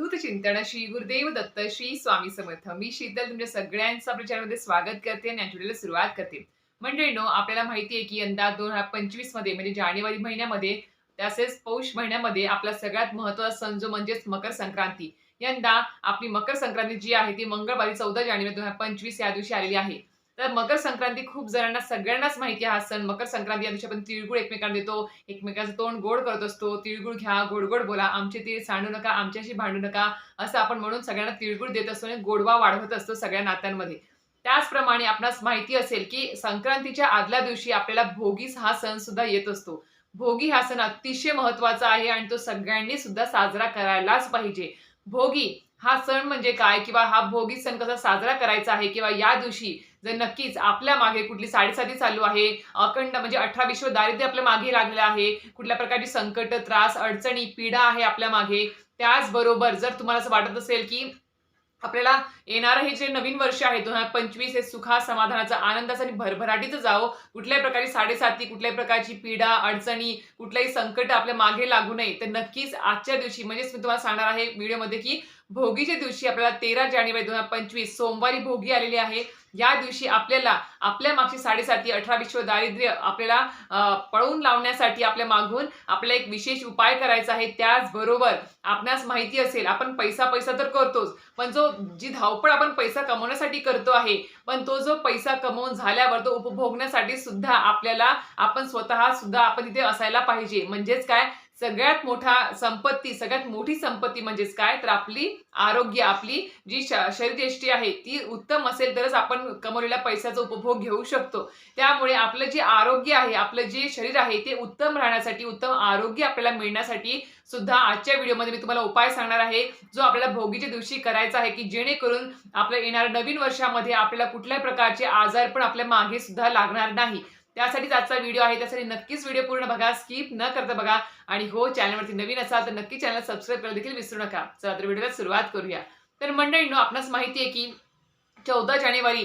अवधूत चिंतन श्री गुरुदेव दत्त श्री स्वामी समर्थ. मी शीतल तुमच्या सगळ्यांचं आपल्या चॅनलमध्ये स्वागत करते आणि आठवड्याला सुरुवात करते. मंडळीनो आपल्याला माहिती आहे की यंदा दोन हजार पंचवीसमध्ये म्हणजे जानेवारी महिन्यामध्ये तसेच पौष महिन्यामध्ये आपला सगळ्यात महत्त्वाचा सण जो म्हणजेच मकर संक्रांती. यंदा आपली मकर संक्रांती जी आहे ती मंगळवारी चौदा जानेवारी दोन हजार पंचवीस या दिवशी आलेली आहे. तर मकर संक्रांती खूप जणांना सगळ्यांनाच माहिती आहे हा सण. मकर संक्रांती या दिवशी आपण तिळगुळ एकमेकांना देतो. एकमेकांचं तोंड गोड करत असतो. तिळगुळ घ्या गोड गोड बोला. आमचे तीळ सांडू नका आमच्याशी भांडू नका असं आपण म्हणून सगळ्यांना तिळगुळ देत असतो आणि गोडवा वाढवत असतो सगळ्या नात्यांमध्ये. त्याचप्रमाणे आपणास माहिती असेल की संक्रांतीच्या आदल्या दिवशी आपल्याला भोगीस हा सण सुद्धा येत असतो. भोगी हा सण अतिशय महत्त्वाचा आहे आणि तो सगळ्यांनी सुद्धा साजरा करायलाच पाहिजे. भोगी हा सण म्हणजे काय? किंवा हा भोगी सण कसा साजरा करायचा आहे? किंवा या दिवशी जर नक्कीच आपल्या मागे कुठली साडेसाती चालू आहे अखंड म्हणजे अठरा विश्व दारिद्र्य आपल्या मागे लागलेलं आहे कुठल्या प्रकारची संकट त्रास अडचणी पीडा आहे आपल्या मागे त्याचबरोबर जर तुम्हाला असं वाटत असेल की आपल्याला येणारं हे जे नवीन वर्ष आहे दोन हजार पंचवीस हे सुखा समाधानाचं आनंदाचं आणि भरभराटीचं जावं कुठल्याही प्रकारे साडेसाती कुठल्याही प्रकारची पीडा अडचणी कुठल्याही संकट आपल्या मागे लागू नये तर नक्कीच आजच्या दिवशी म्हणजेच मी तुम्हाला सांगणार आहे व्हिडिओमध्ये की भोगीच्या दिवशी आपल्याला तेरा जानेवारी दोन हजार पंचवीस सोमवारी भोगी आलेली आहे. या दिवशी आपल्याला आपल्या मागची साडेसाती अठरा विश्व दारिद्र्य आपल्याला पळून पळवून लावण्यासाठी आपल्या मागून आपल्याला एक विशेष उपाय करायचा आहे. त्याचबरोबर आपणास माहिती असेल आपण पैसा पैसा तर करतोच पण जो जी धावपळ आपण पैसा कमवण्यासाठी करतो आहे पण तो जो पैसा कमवून झाल्यावर तो उपभोगण्यासाठी सुद्धा आपल्याला आपण स्वतः सुद्धा आपण तिथे असायला पाहिजे. म्हणजेच काय? सगळ्यात मोठा संपत्ती सगळ्यात मोठी संपत्ती म्हणजेच काय? तर आपली आरोग्य आपली जी श- शरीरयष्टी आहे ती उत्तम असेल तरच आपण कमवलेल्या पैशाचा उपभोग घेऊ शकतो. त्यामुळे आपलं जे आरोग्य आहे आपलं जे शरीर आहे ते उत्तम राहण्यासाठी उत्तम आरोग्य आपल्याला मिळण्यासाठी सुद्धा आजच्या व्हिडिओमध्ये मी तुम्हाला उपाय सांगणार आहे. जो आपल्याला भोगीच्या दिवशी करायचा आहे की जेणेकरून आपल्या येणाऱ्या नवीन वर्षामध्ये आपल्याला कुठल्याही प्रकारचे आजार पण आपल्या मागे सुद्धा लागणार नाही. त्यासाठीच आजचा व्हिडिओ आहे. त्यासाठी नक्कीच व्हिडिओ पूर्ण बघा. स्किप न करता बघा. आणि हो चॅनलवरती नवीन असाल तर नक्की चॅनल सबस्क्राईब करायला देखील विसरू नका. चला तर व्हिडिओला सुरुवात करूया. तर मंडळींनो आपणास माहिती आहे की चौदा जानेवारी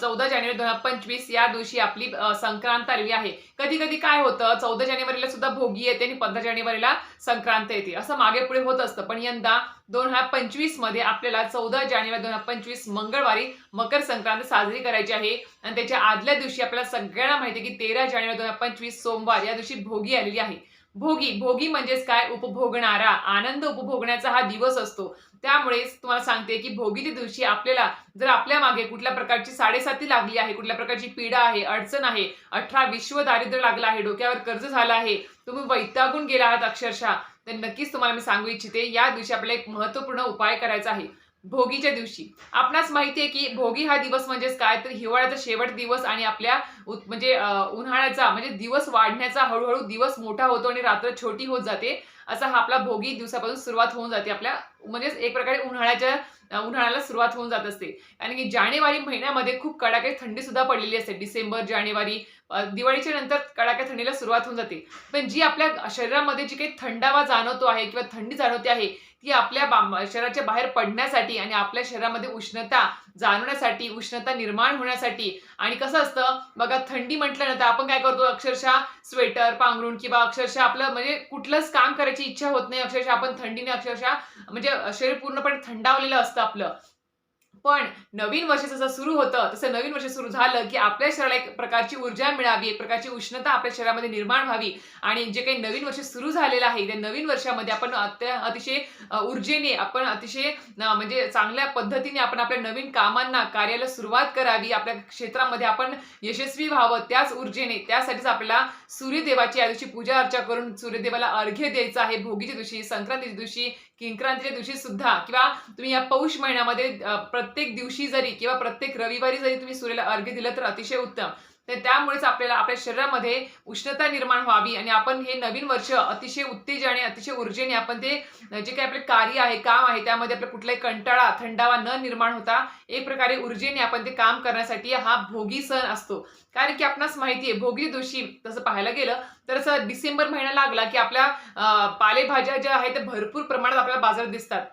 चौदा जानेवारी दोन हजार पंचवीस या दिवशी आपली संक्रांत आलेली आहे. कधी कधी काय होतं चौदा जानेवारीला सुद्धा भोगी येते आणि पंधरा जानेवारीला संक्रांत येते. असं मागे पुढे होत असतं. पण यंदा दोन हजार पंचवीसमध्ये आपल्याला चौदा जानेवारी दोन हजार पंचवीस मंगळवारी मकर संक्रांत साजरी करायची आहे. आणि त्याच्या आदल्या दिवशी आपल्याला सगळ्यांना माहिती आहे की तेरा जानेवारी दोन हजार पंचवीस सोमवार या दिवशी भोगी आलेली आहे. भोगी भोगी म्हणजेच काय? उपभोगणारा. आनंद उपभोगण्याचा हा दिवस असतो. त्यामुळेच तुम्हाला सांगते की भोगीच्या दिवशी आपल्याला जर आपल्या मागे कुठल्या प्रकारची साडेसाती लागली आहे कुठल्या प्रकारची पीडा आहे अडचण आहे अठरा विश्व दारिद्र्य लागलं आहे डोक्यावर कर्ज झालं आहे तुम्ही वैतागून गेला आहात अक्षरशः तर नक्कीच तुम्हाला मी सांगू इच्छिते या दिवशी आपल्याला एक महत्त्वपूर्ण उपाय करायचा आहे. भोगीच्या दिवशी. आपणास माहिती आहे की भोगी हा दिवस म्हणजेच काय? तर हिवाळ्याचा शेवट दिवस आणि आपल्या म्हणजे उन्हाळ्याचा म्हणजे दिवस वाढण्याचा हळूहळू दिवस मोठा होतो आणि रात्र छोटी होत जाते. असा हा आपला भोगी दिवसापासून सुरुवात होऊन जाते. आपल्या म्हणजेच एक प्रकारे उन्हाळ्याच्या उन्हाळ्याला सुरुवात होऊन जात असते. आणि की जानेवारी महिन्यामध्ये खूप कडाके थंडी सुद्धा पडलेली असते. डिसेंबर जानेवारी दिवाळीच्या नंतर कडाक्या थंडीला सुरुवात होऊन जाते. पण जी आपल्या शरीरामध्ये जी काही थंडावा जाणवतो आहे किंवा थंडी जाणवते आहे ती आपल्या शरीराच्या बाहेर पडण्यासाठी आणि आपल्या शरीरामध्ये उष्णता जाणवण्यासाठी उष्णता निर्माण होण्यासाठी. आणि कसं असतं बघा थंडी म्हटलं ना तर आपण काय करतो अक्षरशः स्वेटर पांघरून किंवा अक्षरशः आपलं म्हणजे कुठलंच काम करायची इच्छा होत नाही. अक्षरशः आपण थंडीने अक्षरशः म्हणजे शरीर पूर्णपणे थंडावलेलं असतं आपलं. पण नवीन वर्ष जसं सुरू होतं तसं नवीन वर्ष सुरू झालं की आपल्या शरीराला एक प्रकारची ऊर्जा मिळावी एक प्रकारची उष्णता आपल्या शरीरामध्ये निर्माण व्हावी. आणि जे काही नवीन वर्ष सुरू झालेलं आहे त्या नवीन वर्षामध्ये आपण अतिशय ऊर्जेने आपण अतिशय म्हणजे चांगल्या पद्धतीने आपण आपल्या नवीन कामांना कार्याला सुरुवात करावी आपल्या क्षेत्रामध्ये आपण यशस्वी व्हावं त्याच ऊर्जेने त्यासाठीच आपल्याला सूर्यदेवाची या दिवशी पूजा अर्चा करून सूर्यदेवाला अर्घ्य द्यायचं आहे. भोगीच्या दिवशी संक्रांतीच्या दिवशी किंक्रांतीच्या दिवशी सुद्धा किंवा तुम्ही या पौष महिन्यामध्ये प्रत्येक दिवशी जरी किंवा प्रत्येक रविवारी जरी तुम्ही सूर्याला अर्घ्य दिलं तर अतिशय उत्तम. तर त्यामुळेच आपल्याला आपल्या शरीरामध्ये उष्णता निर्माण व्हावी आणि आपण हे नवीन वर्ष अतिशय उत्तेजाने अतिशय ऊर्जेने आपण ते जे काही आपले कार्य आहे काम आहे त्यामध्ये आपला कुठलाही कंटाळा थंडावा न निर्माण होता एक प्रकारे ऊर्जेने आपण ते काम करण्यासाठी हा भोगी सण असतो. कारण की आपणास माहिती आहे भोगी दोषी तसं पाहायला गेलं तर असं डिसेंबर महिना लागला की आपल्या पालेभाज्या ज्या आहेत त्या भरपूर प्रमाणात आपल्याला बाजारात दिसतात.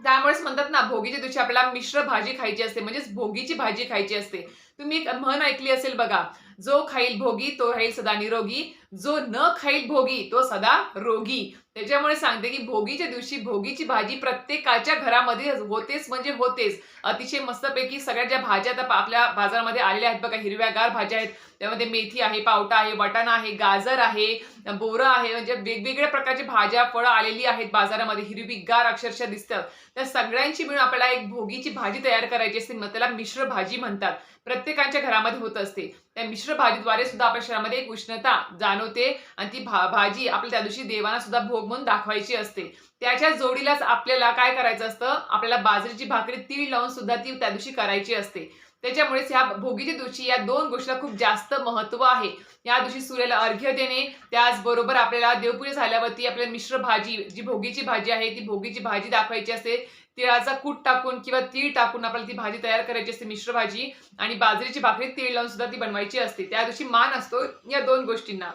त्यामुळेच म्हणतात ना भोगीच्या दिवशी आपल्याला मिश्र भाजी खायची असते म्हणजेच भोगीची भाजी खायची असते. तुम्ही एक म्हण ऐकली असेल बघा जो खाईल भोगी तो राहील सदा निरोगी. जो न खाईल भोगी तो सदा रोगी. त्याच्यामुळे सांगते की भोगीच्या दिवशी भोगीची भाजी प्रत्येकाच्या घरामध्ये होतेच म्हणजे होतेच. अतिशय मस्तपैकी सगळ्या ज्या भाज्या आता आपल्या बाजारामध्ये आलेल्या आहेत बघा हिरव्यागार भाज्या आहेत. त्यामध्ये मेथी आहे पावटा आहे वाटाणा आहे गाजर आहे बोरं आहे म्हणजे वेगवेगळ्या प्रकारचे भाज्या फळं आलेली आहेत बाजारामध्ये हिरवीगार अक्षरशः दिसतात त्या सगळ्यांची मिळून आपल्याला एक भोगीची भाजी तयार करायची असते मग त्याला मिश्र भाजी म्हणतात. प्रत्येकाच्या घरामध्ये होत असते. त्या मिश्र भाजीद्वारे सुद्धा आपल्या शरीरामध्ये एक उष्णता जाणवते आणि ती भा भाजी आपल्या त्या दिवशी देवांना सुद्धा भोग म्हणून दाखवायची असते. त्याच्या जोडीलाच आपल्याला काय करायचं असतं? आपल्याला बाजरीची भाकरी तीळ लावून सुद्धा ती त्या दिवशी करायची असते. त्याच्यामुळेच ह्या भोगीच्या दिवशी या दोन गोष्टीला खूप जास्त महत्त्व आहे. या दिवशी सूर्याला अर्घ्य देणे त्याचबरोबर आपल्याला देवपूजा झाल्यावरती आपल्याला मिश्र भाजी जी भोगीची भाजी आहे ती भोगीची भाजी दाखवायची असते. तिळाचा कूट टाकून किंवा तीळ टाकून आपल्याला ती भाजी तयार करायची असते मिश्र भाजी. आणि बाजरीची भाकरी तीळ लावून सुद्धा ती बनवायची असते. त्या दिवशी मान असतो या दोन गोष्टींना.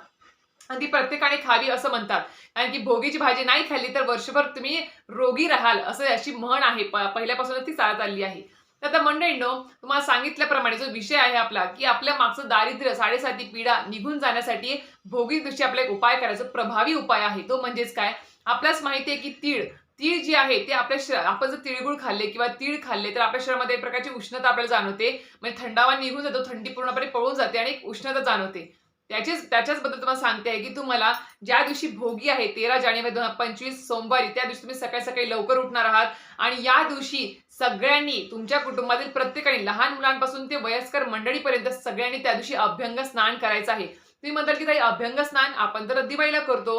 आणि ती प्रत्येकाने खावी असं म्हणतात. कारण की भोगीची भाजी नाही खाल्ली तर वर्षभर तुम्ही रोगी राहाल असं अशी म्हण आहे. पहिल्यापासून ती चालत आली आहे. तर आता मंडळींनो तुम्हाला सांगितल्याप्रमाणे जो विषय आहे आपला की आपल्या मागचं दारिद्र्य साडेसाती पीडा निघून जाण्यासाठी भोगी आपला एक उपाय करायचा प्रभावी उपाय आहे. तो म्हणजेच काय? आपल्याच माहिती आहे की तीळ तीळ जी आहे ते आपल्या आपण जर तिळगुळ खाल्ले किंवा तीळ खाल्ले तर आपल्या शरीरामध्ये एक प्रकारची उष्णता आपल्याला जाणवते. म्हणजे थंडावा निघून जातो थंडी पूर्णपणे पळून जाते आणि एक उष्णता जाणवते. त्याचेच त्याच्याच बद्दल तुम्हाला सांगते आहे की तुम्हाला ज्या दिवशी भोगी आहे तेरा जानेवारी दोन हजार पंचवीस सोमवारी त्या दिवशी तुम्ही सकाळी सकाळी लवकर उठणार आहात आणि या दिवशी सगळ्यांनी तुमच्या कुटुंबातील प्रत्येकाने लहान मुलांपासून ते वयस्कर मंडळीपर्यंत सगळ्यांनी त्या दिवशी अभ्यंग स्नान करायचं आहे. तुम्ही म्हणताल की ताई अभ्यंग स्नान आपण तर दिवाळीला करतो.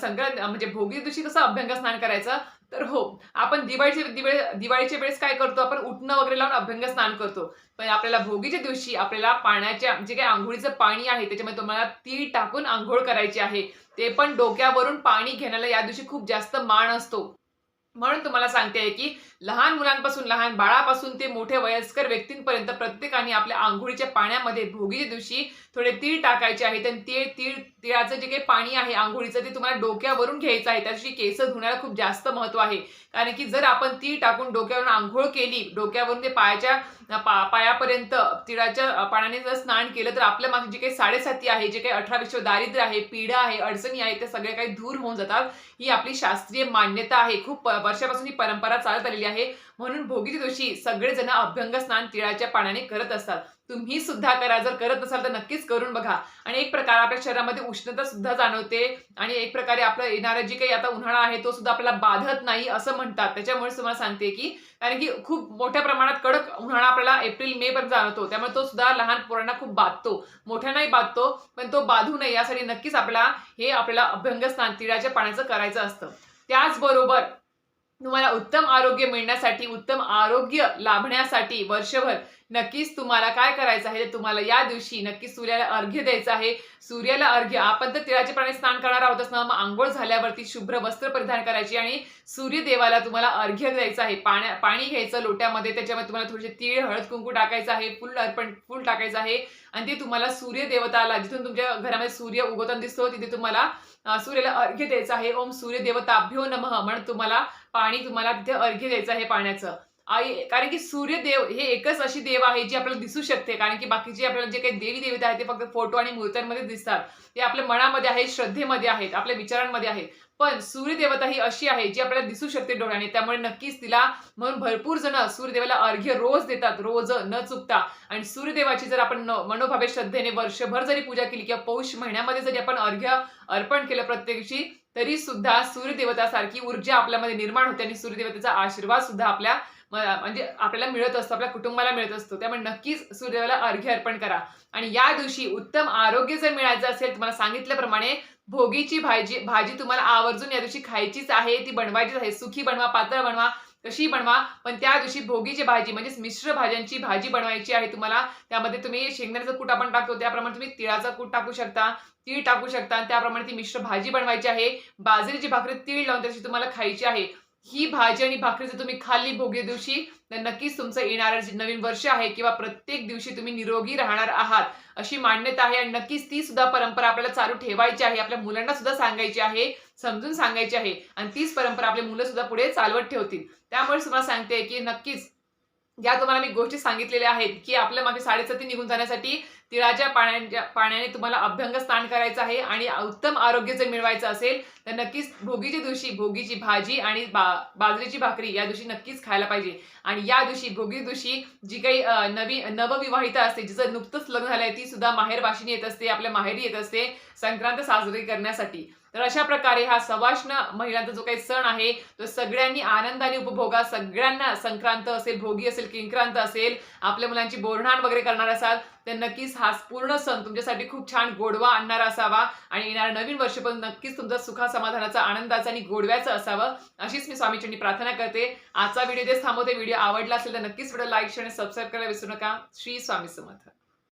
संक्रांत म्हणजे भोगी दिवशी कसं अभ्यंग स्नान करायचं? तर हो आपण दिवाळीचे दिवाळी दिवाळीच्या वेळेस काय करतो? आपण उठणं वगैरे लावून अभ्यंग स्नान करतो. पण आपल्याला भोगीच्या दिवशी आपल्याला पाण्याच्या जे काही आंघोळीचं पाणी आहे त्याच्यामध्ये तुम्हाला तीळ टाकून आंघोळ करायची आहे. ते पण डोक्यावरून पाणी घेण्याला या दिवशी खूप जास्त मान असतो. म्हणून तुम्हाला सांगते आहे की लहान मुलांपासून लहान बाळापासून ते मोठे वयस्कर व्यक्तींपर्यंत प्रत्येकाने आपल्या आंघोळीच्या पाण्यामध्ये भोगीच्या दिवशी थोडे तीळ टाकायचे आहेत आणि तीळ तीळ तिळाचं जे काही पाणी आहे आंघोळीचं ते तुम्हाला डोक्यावरून घ्यायचं आहे. त्याची केस धुण्याला खूप जास्त महत्त्व आहे. कारण की जर आपण तीळ टाकून डोक्यावरून आंघोळ केली डोक्यावरून ते पायाच्या पा पायापर्यंत तिळाच्या पाण्याने जर स्नान केलं तर आपल्या मागे जे काही साडेसाती आहे जे काही अठरा विश्व दारिद्र्य आहे पीडा आहे अडचणी आहे ते सगळे काही दूर होऊन जातात. ही आपली शास्त्रीय मान्यता आहे. खूप वर्षापासून ही परंपरा चालत आलेली आहे. म्हणून भोगीच्या दिवशी सगळेजण अभ्यंग स्नान तिळाच्या पाण्याने करत असतात. तुम्ही सुद्धा करा. जर करत नसाल तर नक्कीच करून बघा. आणि एक प्रकार आपल्या शरीरामध्ये उष्णता सुद्धा जाणवते. आणि एक प्रकारे आपलं येणारं जी काही आता उन्हाळा आहे तो सुद्धा आपल्याला बाधत नाही असं म्हणतात. त्याच्यामुळे तुम्हाला सांगते की कारण की खूप मोठ्या प्रमाणात कडक उन्हाळा आपल्याला एप्रिल मे पर्यंत जाणवतो. त्यामुळे तो सुद्धा लहान पोरांना खूप बाधतो. मोठ्यांनाही बाधतो पण तो बाधू नये यासाठी नक्कीच आपल्याला हे आपल्याला अभ्यंग स्नान तिळाच्या पाण्याचं करायचं असतं. त्याचबरोबर तुम्हाला उत्तम आरोग्य मिळण्यासाठी उत्तम आरोग्य लाभण्यासाठी वर्षभर नक्कीच तुम्हाला काय करायचं आहे तुम्हाला या दिवशी नक्कीच सूर्याला अर्घ्य द्यायचं आहे. सूर्याला अर्घ्य आपण तर तिळाचे पाणी स्नान करणार आहोत ना मग आंघोळ झाल्यावरती शुभ्र वस्त्र परिधान करायची आणि सूर्यदेवाला तुम्हाला अर्घ्य द्यायचं आहे. पाण्या पाणी घ्यायचं लोट्यामध्ये त्याच्यामध्ये तुम्हाला थोडेसे तीळ हळद कुंकू टाकायचं आहे फुल अर्पण फुल टाकायचं आहे. आणि ते तुम्हाला सूर्यदेवताला जिथून तुमच्या घरामध्ये सूर्य उगवताना दिसतो तिथे तुम्हाला सूर्याला अर्घ्य द्यायचं आहे. ओम सूर्यदेवताभ्यो नमः म्हणून तुम्हाला पाणी तुम्हाला तिथे अर्घ्य द्यायचं आहे पाण्याचं. कारण की सूर्यदेव हे एकच अशी देव आहे जी आपल्याला दिसू शकते. कारण की बाकीचे आपल्याला जे काही देवी देवता आहेत ते फक्त फोटो आणि मूर्त्यांमध्ये दिसतात. ते आपल्या मनामध्ये आहेत श्रद्धेमध्ये आहेत आपल्या विचारांमध्ये आहेत. पण सूर्यदेवता ही अशी आहे जी आपल्याला दिसू शकते डोळ्याने. त्यामुळे नक्कीच तिला म्हणून भरपूर जण सूर्यदेवाला अर्घ्य रोज देतात. रोज न चुकता. आणि सूर्यदेवाची जर आपण मनोभावे श्रद्धेने वर्षभर जरी पूजा केली किंवा पौष महिन्यामध्ये जरी आपण अर्घ्य अर्पण केलं प्रत्येकशी तरी सुद्धा सूर्यदेवतासारखी ऊर्जा आपल्यामध्ये निर्माण होते आणि सूर्यदेवतेचा आशीर्वाद सुद्धा आपल्या म्हणजे आपल्याला मिळत असतो आपल्या कुटुंबाला मिळत असतो. त्यामुळे नक्कीच सूर्यदेवाला अर्घ्य अर्पण करा. आणि या दिवशी उत्तम आरोग्य जर मिळायचं असेल तुम्हाला सांगितल्याप्रमाणे भोगीची भाजी भाजी तुम्हाला आवर्जून या दिवशी खायचीच आहे ती बनवायचीच आहे. सुखी बनवा पातळ बनवा कशी बनवा पण त्या दिवशी भोगीची भाजी म्हणजेच मिश्र भाज्यांची भाजी बनवायची आहे तुम्हाला. त्यामध्ये तुम्ही शेंगदाण्याचं कूट आपण टाकतो त्याप्रमाणे तुम्ही तिळाचा कूट टाकू शकता तीळ टाकू शकता त्याप्रमाणे ती मिश्र भाजी बनवायची आहे. बाजरीची भाकरी तीळ लावून त्याची तुम्हाला खायची आहे. ही भाजी आणि भाकरी जर तुम्ही खाल्ली भोगी दिवशी तर नक्कीच तुमचं येणारं जे नवीन वर्ष आहे किंवा प्रत्येक दिवशी तुम्ही निरोगी राहणार आहात अशी मान्यता आहे. आणि नक्कीच ती सुद्धा परंपरा आपल्याला चालू ठेवायची आहे. आपल्या मुलांना सुद्धा सांगायची आहे समजून सांगायची आहे. आणि तीच परंपरा आपली मुलं सुद्धा पुढे चालवत ठेवतील. त्यामुळे तुम्हाला सांगते की नक्कीच ज्या तुम्हाला मी गोष्टी सांगितलेल्या आहेत की आपल्या मागे साडेसती निघून जाण्यासाठी तिळाच्या पाण्याच्या पाण्याने तुम्हाला अभ्यंग स्नान करायचं आहे आणि उत्तम आरोग्य जर मिळवायचं असेल तर नक्कीच भोगीच्या दिवशी भोगीची भाजी आणि बा बाजरीची भाकरी या दिवशी नक्कीच खायला पाहिजे. आणि या दिवशी भोगी दिवशी जी काही नवी नवविवाहिता असते जिचं नुकतंच लग्न झालंय ती सुद्धा माहेर वाशिनी येत असते आपल्या माहेरी येत असते संक्रांत साजरी करण्यासाठी. तर अशा प्रकारे हा सवाष्ण महिलांचा जो काही सण आहे तो सगळ्यांनी आनंदाने उपभोगा सगळ्यांना संक्रांत असेल भोगी असेल किंक्रांत असेल आपल्या मुलांची बोरणाण वगैरे करणार असाल तर नक्कीच हा पूर्ण सण तुमच्यासाठी खूप छान गोडवा आणणारा असावा आणि येणारा नवीन वर्ष पण नक्कीच तुमचा सुखा समाधानाचा आनंदाचा आणि गोडव्याचं असावं. अशीच मी स्वामीचरणी प्रार्थना करते. आजचा व्हिडिओ देश थांबवते. व्हिडिओ आवडला असेल तर नक्कीच व्हिडिओ लाईक शेअर आणि सबस्क्राईब करायला विसरू नका. श्री स्वामी समर्थ.